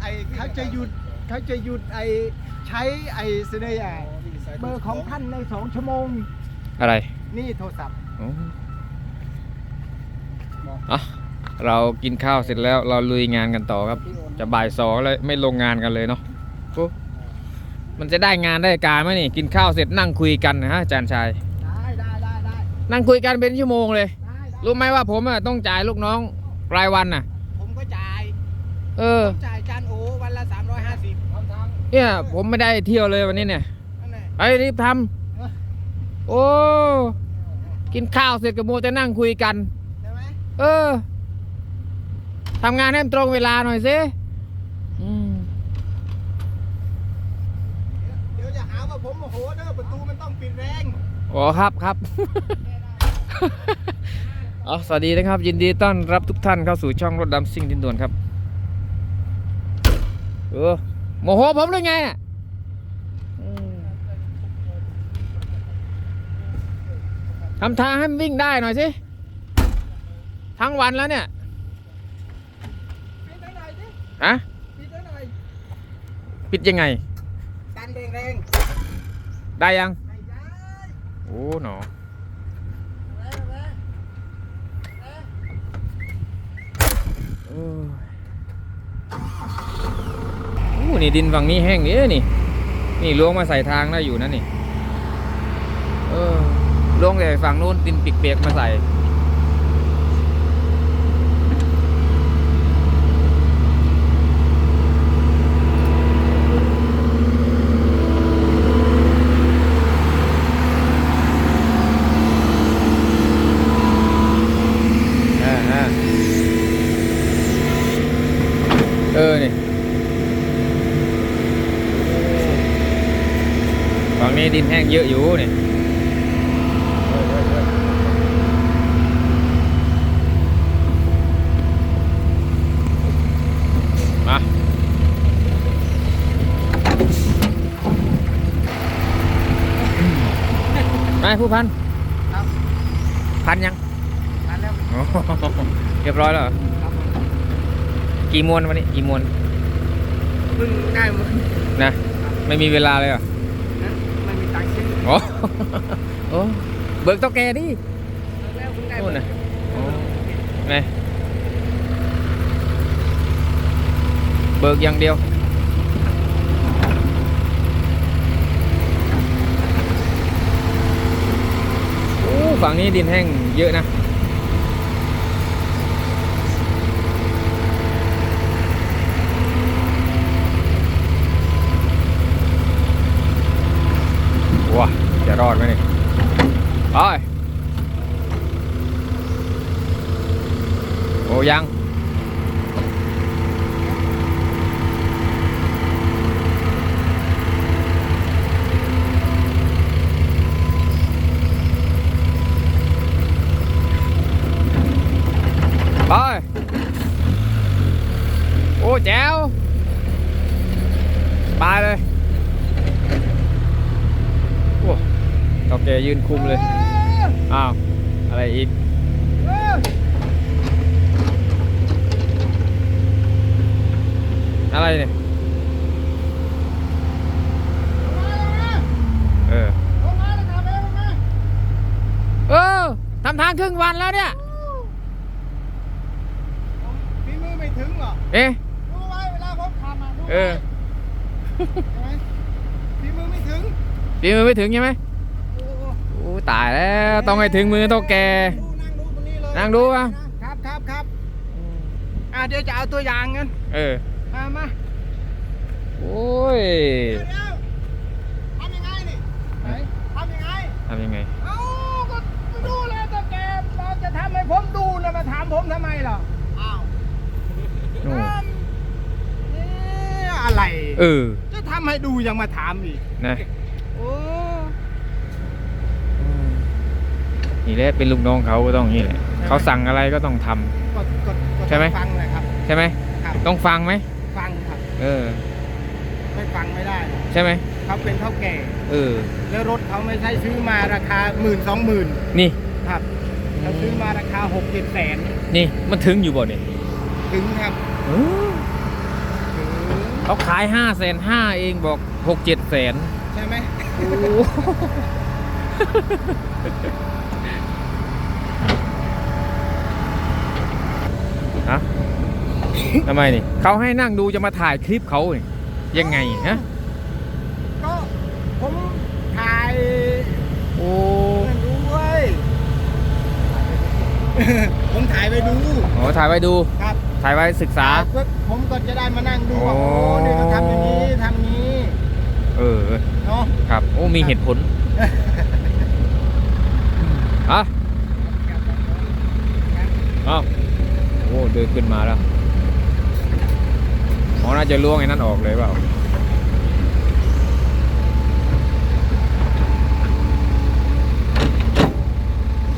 ไอเขาจะหยุดเขาจะหยุดไอใช้ไอเสนห์เบอร์ของท่านในสองชั่วโมง อะไร นี่โทรศัพท์อ๋ออะเรากินข้าวเสร็จแล้วเราลุยงานกันต่อครับ จะบ่ายสองเลยไม่ลงงานกันเลยเนาะโอ้มันจะได้งานได้การไหมนี่ กินข้าวเสร็จนั่งคุยกันนะฮะอาจารย์ชายได้ได้ได้ได้นั่งคุยกันเป็นชั่วโมงเลยได้ได้รู้ไหมว่าผมอะต้องจ่ายลูกน้องรายวันน่ะ ผมก็จ่าย เออผมจ่ายจานโอ วันละ350ทำทางเนี่ยผมไม่ได้เที่ยวเลยวันนี้เนี่ยนั่นแหละไปรีบทำโอ้ กินข้าวเสร็จกับโมจะนั่งคุยกันใช่ไหมเออทำงานให้มันตรงเวลาหน่อยสิอืมเดี๋ยวจะหาว่าผมโมโหเด้อประตูมันต้องปิดแรงอ๋อครับครับอ๋อสวัสดีนะครับ ยินดีต้อนรับทุกท่านเข้าสู่ช่องรถดำซิ่งดินด่วนครับ เออโมโหผมเลยไงอะทำทางให้มันวิ่งได้หน่อยสิ ทั้งวันแล้วเนี่ยปิดให้หน่อยสิฮะปิดให้หน่อยปิดยังไงดันแรงแรงได้ยังๆไม่ได้โอ้หนอแรงแรงโอ้ยโอ้ นี่ดินฝั่งนี้แห้งเนี้ยนี่ นี่ล้วงมาใส่ทางได้อยู่นะนี่ เออล้วงแต่ฝั่งนู้นดินเปียกๆมาใส่ อ่าฮะเออ นี่ฝั่งนี้ ดินแห้งเยอะอยู่นี่มาไปผู้พันครับพันยังดันแล้วโอ้โหเรียบร้อยแล้วเหรอครับผมกี่มวนวันนี้กี่มวนเพิ่งได้มานะ ไม่มีเวลาเลยเหรอนะไม่ มีตังค์ซื้อโอ้โอ้เบิกเท่าแกดิ แล้วเพิ่งได้ นู่น มา น่ะโอ้ไงเบิกอย่างเดียว โอ้ฝั่งนี้ดินแห้งเยอะนะ ว้า จะรอดไหมนี่ไปโอ้ยังไปโอ้แจ๋วไปเลย โอ้เท่า แกยืนคุมเลย อ้าว อะไรอีก อะไรเนี่ย เออเออทำทางครึ่งวันแล้วเนี่ย ฝีมือไม่ถึงหรอ เอ๊ะดูไว้เวลาผมขับอะดูเออใช่ไหมฝีมือไม่ถึงฝีมือไม่ถึงใช่ไหมโอ้โหโอ้ ตายแล้วต้องให้ถึงมือเท่าแกดูนั่งดูตรงนี้เลยนั่งดูอะครับครับครับอะเดี๋ยวจะเอาตัวอย่างกันเอออะมาโอ้ยเดี๋ยวเดี๋ยวทำยังไงนี่ไหนทำยังไงทำยังไงเอ้าก็ไม่ดูเลยแต่แกเราจะทำให้ผมดูนะมาถามผมทำไมล่ะอ้าวโอ้เอ๊ะอะไรเออจะทำให้ดูยังมาถามอีกนะ โอ้ นี่แหละเป็นลูกน้องเขาก็ต้องอย่างนี่แหละเขาสั่งอะไรก็ต้องทำกดกดกดใช่ไหมฟังเลยครับ ใช่ไหมครับ ต้องฟังไหมฟังครับเออ ไม่ฟังไม่ได้หรอกใช่ไหมเขาเป็นเท่าแก่ เออ แล้วรถเขาไม่ใช่ซื้อมาราคาหมื่นสองหมื่นนี่ ครับเขาซื้อมาราคาหกเจ็ดแสนนี่มันถึงอยู่บ่เนี่ยถึงครับเออถึงเขาขายห้าแสนห้าเองบอกหกเจ็ดแสนใช่ไหมฮะ ทำไมนี่เขาให้นั่งดูจะมาถ่ายคลิปเขานี่ยังไงฮะก็ผมถ่ายโอ้นั่นดูเว้ยผมถ่ายไปดูโหถ่ายไว้ดูครับถ่ายไว้ศึกษาเพื่อผมก็จะได้มานั่งดูว่าโอ้โอ้นี่เขาทำอย่างนี้ทำอย่างนี้ เออเนาะครับโอ้มีเหตุผลอะเอ้าโอ้เดินขึ้นมาแล้ว อ๋อน่าจะล่วงไอ้นั่นออกเลยเปล่า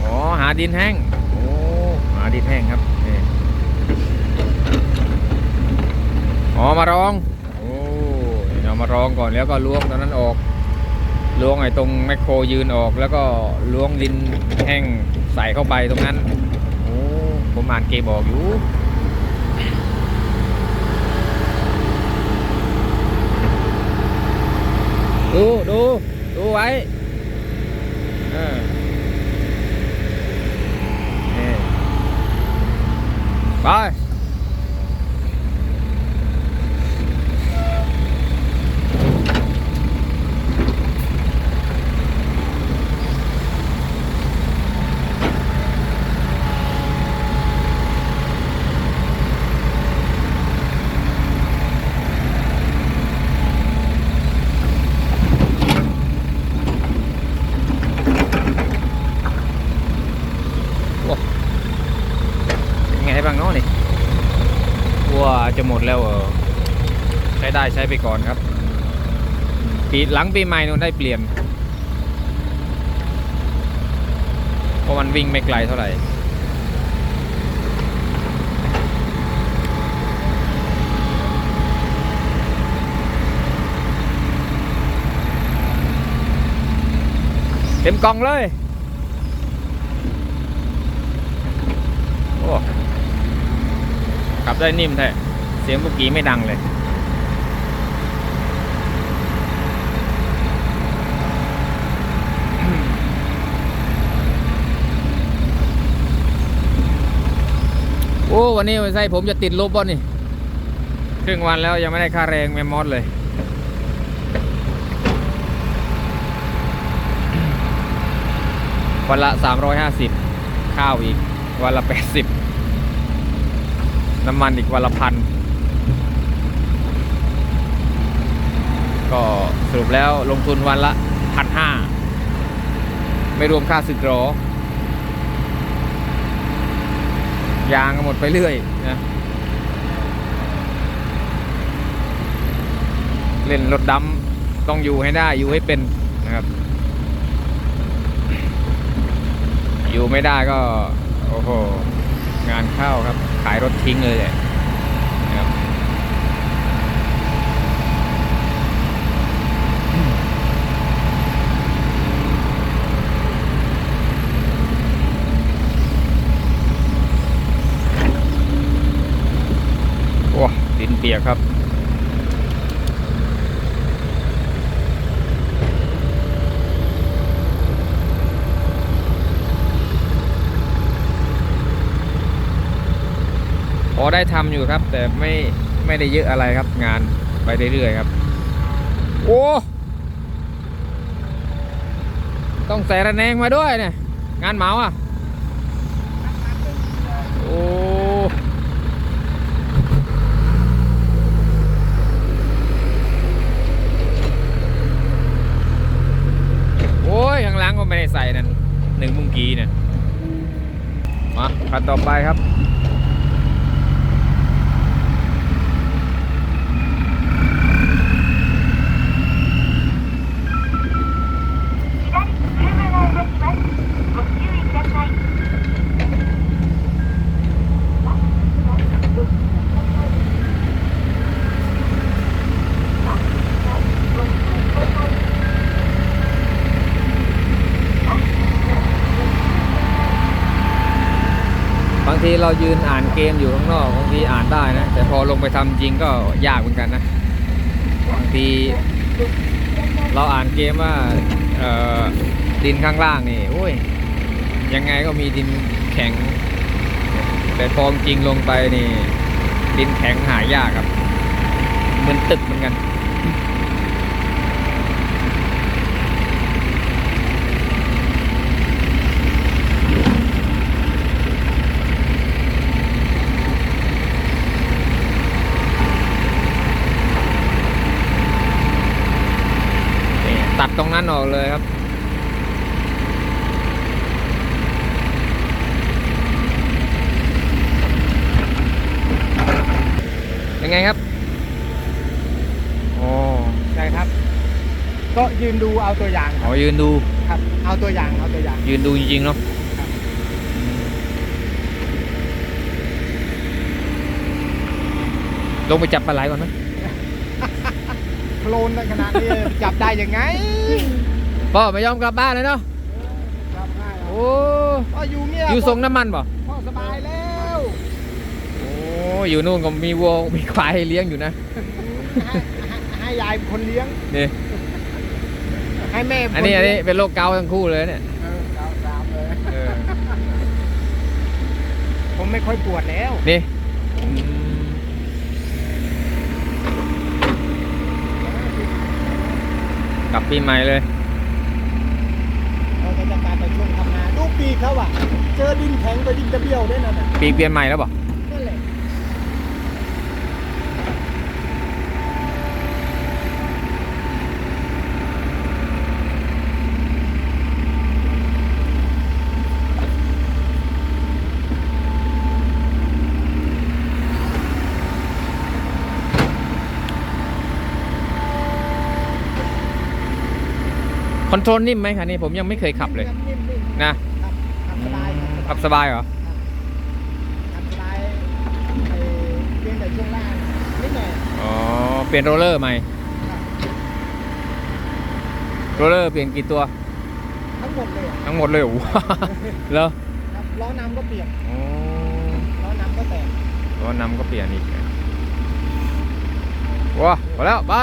อ๋อหาดินแห้งโอ้หาดินแห้งครับนี่อ๋อมารองโอ้นี่เอามารองก่อนแล้วก็ล้วงตอนนั้นออกล้วงไอ้ตรงแมคโครยืนออก แล้วก็ล้วงดินแห้งใส่เข้าไปตรงนั้น โอ้ผมอ่านเกมบอกอยู่ ดูดูดูไว้เออไป เป็นไงบ้างเนาะนี่ว่า จะหมดแล้วเออใช้ได้ใช้ไปก่อนครับ ปีหลังปีใหม่นู่นได้เปลี่ยน เพราะมันวิ่งไม่ไกลเท่าไหร่เต็มกล่องเลย โอ้ ขับได้นิ่มแท้เสียงเมื่อกี้ไม่ดังเลย โอ้ วันนี้ไม่ใช่ผมจะติดลบบ่นี่ ครึ่งวันแล้วยังไม่ได้ค่าแรงแมมมอสเลยวันละ 350 ข้าวอีก วันละ 80 น้ำมันอีกวันละพันก็สรุปแล้วลงทุนวันละพันห้าไม่รวมค่าสึกหรอยางก็หมดไปเรื่อยนะเล่นรถดำต้องอยู่ให้ได้อยู่ให้เป็นนะครับ อยู่ไม่ได้ก็ โอ้โห งานเข้าครับ ขายรถทิ้งเลยแหละนะครับโอ้ดินเปียกครับ อได้ทำอยู่ครับ แต่ไม่ไม่ได้เยอะอะไรครับ งานไปเรื่อยๆครับ โอ้ต้องใส่ระแนงมาด้วยเนี่ย งานเหมาอะโอ้โอ้ยข้างหล่างก็ไม่ได้ใส่นั่นหนึ่งมุงกีเนี่ยมาคันต่อไปครับ เรายืนอ่านเกมอยู่ข้างนอกบางทีอ่านได้นะ แต่พอลงไปทำจริงก็ยากเหมือนกันนะบางทีเราอ่านเกมว่าดินข้างล่างนี่โอ้ยยังไงก็มีดินแข็ง แต่พอจริงลงไปนี่ ดินแข็งหายากครับ เหมือนตึกเหมือนกัน นี่ ตัดตรงนั้นออกเลยครับยังไงครับโอ้ใช่ครับ ก็ยืนดูเอาตัวอย่างคอ๋รัอบยืนดู ครับ เอาตัวอย่างเอาตัวอย่าง ยืนดูจริงๆเนาะครับ ลงไปจับปลาไหลก่อนไหม โคลนในขนาดนี้ จับได้ยังไงพ่อไม่ยอมกลับบ้านเลยเนาะจับง่ายครับโอ้พ่ออยู่เนี่ยอยู่ทรงน้ำมันป่ะพ่อสบายแล้วโอ้อยู่นู่นก็มีวัวมีควายให้เลี้ยงอยู่นะ ให้ให้ให้ยายเป็นคนเลี้ยงนี่ให้แม่เป็อันคนี้อันเลี้นี้ยงเป็นโรคเกาต์ทั้งคู่เลยเนี่ยเออสาวสามเลยเออผมไม่ค่อยปวดแล้ว นี่อืม กลับปีใหม่เลย เราจะจัดการไปช่วงทำงานดูปีกเขาอะ เจอดินแข็งไปดินจะเบี้ยวด้วยนั่นน่ะ ปีเปลี่ยนใหม่แล้วป่ะนั่ คอนโทรลนิ่มไหมคันนี้ผมยังไม่เคยขับเลยนิ่มๆนะครับขับสบายขับสบายเหรอขับสบายไอ้เพียงแต่ช่วงล่างนิดหน่อยอ๋อเปลี่ยนโรลเลอร์ใหม่ครับโรลเลอร์เปลี่ยนกี่ตัว ทั้งหมดเลยอะทั้งหมดเลยเหรอเหรอครับล้อนำก็เปลี่ยนอ๋อล้อนำก็แตกตัวนำก็เปลี่ยนอีกว้าพอแล้ว ไป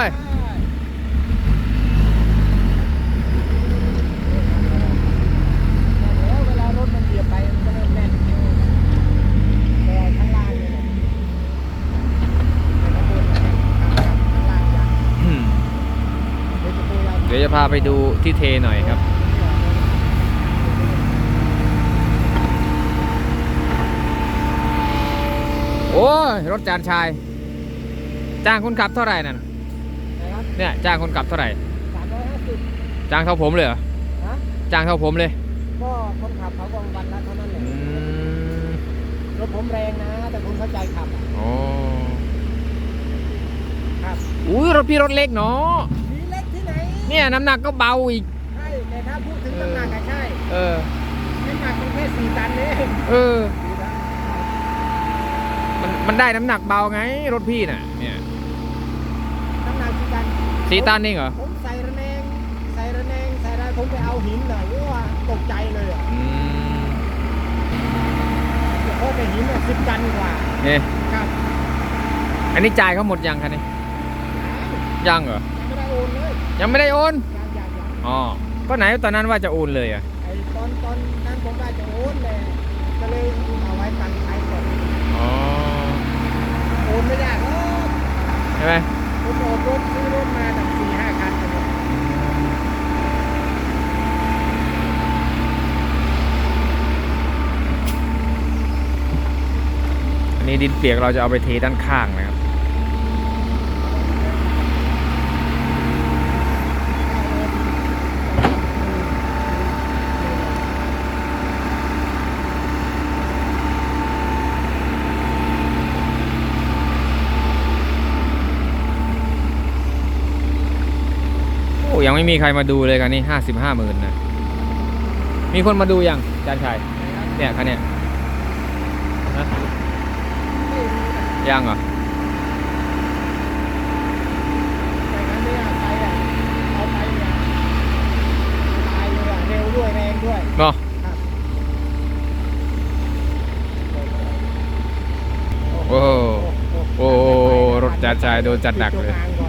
แล้วเวลารถมันเหยียบไปมันก็เริ่มแน่นแต่ข้างล่างเนี่ยแต่ข้างบนเนี่ยครับข้างล่างอย่างเดี๋ยวจะปูยาว เดี๋ยวจะพาไปดูที่เทหน่อยครับ โอ้ยรถจานชาย จ้างคนขับเท่าไหร่นั่นนะครับเนี่ยจ้างคนขับเท่าไหร่สามร้อยห้าสิบจ้างเท่าผมเลยเหรอฮะจ้างเท่าผมเลยก็คนขับเขาก็วันละเท่านั้นแหละอืมรถผมแรงนะ แต่คุณเข้าใจขับอะอ๋อครับอุ้ยรถพี่รถเล็กเนาะมี เล็กที่ไหนเนี่ยน้ำหนักก็เบาอีก ใช่ แต่ถ้าพูดถึงน้ำหนักอะใช่เออ น้ำหนักมันแค่สี่ตันเองเออ มันมันได้น้ำหนักเบาไงรถพี่น่ะ เนี่ยน้ำหนักสี่ตันสีตันเองเหรอ ผมใส่ระแนง ใส่ระแนง ใส่อะไรผมไปเอาหินเลยว่าตกใจเลยอะอืมเพราะแต่หินอะสิบตันกว่าเนี่ยครับอันนี้จ่ายเขาหมดยังคะนี่ยังเหรอไม่ได้โอนเลย ยังไม่ได้โอนยังยังยังอ๋อก็ไหนตอนนั้นว่าจะโอนเลยอะไอ้ตอนตอนนั้นผมได้จะโอนเลยก็เลยเอาไว้ตังค์ใช้ก่อนอ๋อโอนไม่ได้หรอกใช่ไหมผมโอนรถซื้อรถมาตั้งสี่ห้าคันเลย อันนี้ดินเปียกเราจะเอาไปเทด้านข้างนะครับ โอ้ ยังไม่มีใครมาดูเลยคันนี้ห้าสิบห้าหมื่นนะ มีคนมาดูยังจานชัยเนี่ยคันเนี้ยฮะยังเหรอเนี่ยเอาะเร็วด้วยแรงด้วยเนาะโอ้โหโอ้โหรถจัดชายโดนจัดหนักเลย ปิดตัว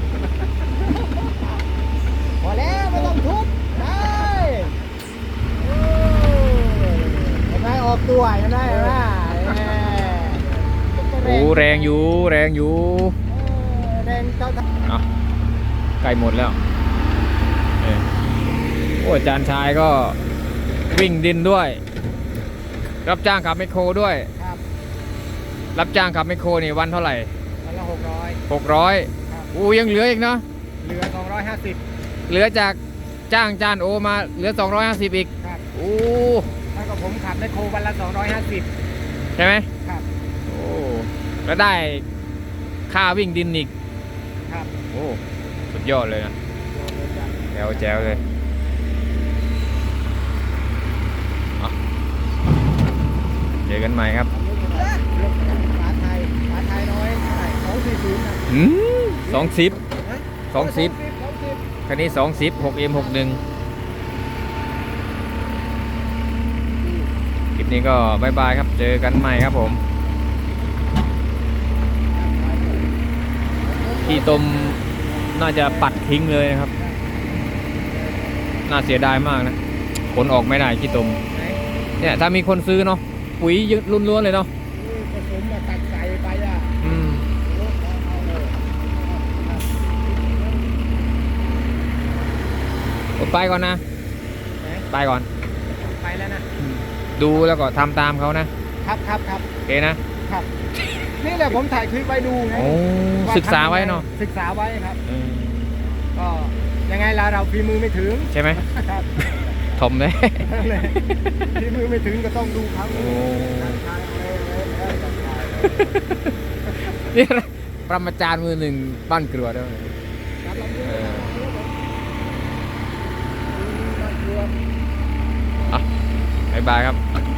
ทางก่อน อกตัวเห็นไหมเห็นไหมเออโอ้แรงอยู่แรงอยู่เออแรงเจ้าท่าเอาใกล้หมดแล้วเออโอ้อาจารย์ชายก็วิ่งดินด้วย รับจ้างขับแมคโครด้วย ครับ รับจ้างขับแมคโครนี่วันเท่าไหร่วันละหกร้อยหกร้อยครับอู้ยังเหลืออีกเนาะเหลือสองร้อยห้าสิบเหลือจากจ้างจานโอมาเหลือ250อีกครับอู้ถ้ากับ ผมขับในโควันละสองร้อยห้าสิบใช่ไหมครับ โอ้แล้วได้ค่าวิ่งดินอีกครับโอ้สุดยอดเลยนะแจ๋วแจ๋วเลยเอาเจอกันใหม่ครับฝาไทยฝาไทยน้อยเท่าไหร่สองสี่ศูนย์นะอืมสองสิบฮะสองสิบ สองสิบ คันนี้สองสิบหกเอ็มหกหนึ่งคลิป นี้ก็บายบายครับ เจอกันใหม่ครับผม ที่ตมน่าจะปัดทิ้งเลยนะครับ น่าเสียดายมากนะผลออกไม่ได้ขี้ตมไหนเนี่ยถ้ามีคนซื้อเนาะปุ๋ยล้วนๆเลยเนาะนี่ผสมมาตัดใส่ไปอะอืมโอ้เอาเลยครับผมไปก่อนนะไหนไปก่อนไปแล้วนะ ดูแล้วก็ทำตามเขานะครับครับครับโอเคนะครับ นี่แหละผมถ่ายคลิปไว้ดูไงโอ้ว่ศึกษาไว้เนาะศึกษาไว้ครับเออก็ยังไงล่ะเราฝีมือไม่ถึงใช่ไหมครับทมเลยนั่นแหละฝีมือไม่ถึงก็ต้องดูเขาโอ้ใช่เลยเลยเลยจัดการเลยนี่ปรมาจารย์มือหนึ่งบ้านกลัวด้วย ครับลองดู เออ ลองดู บ๊ายบายครับ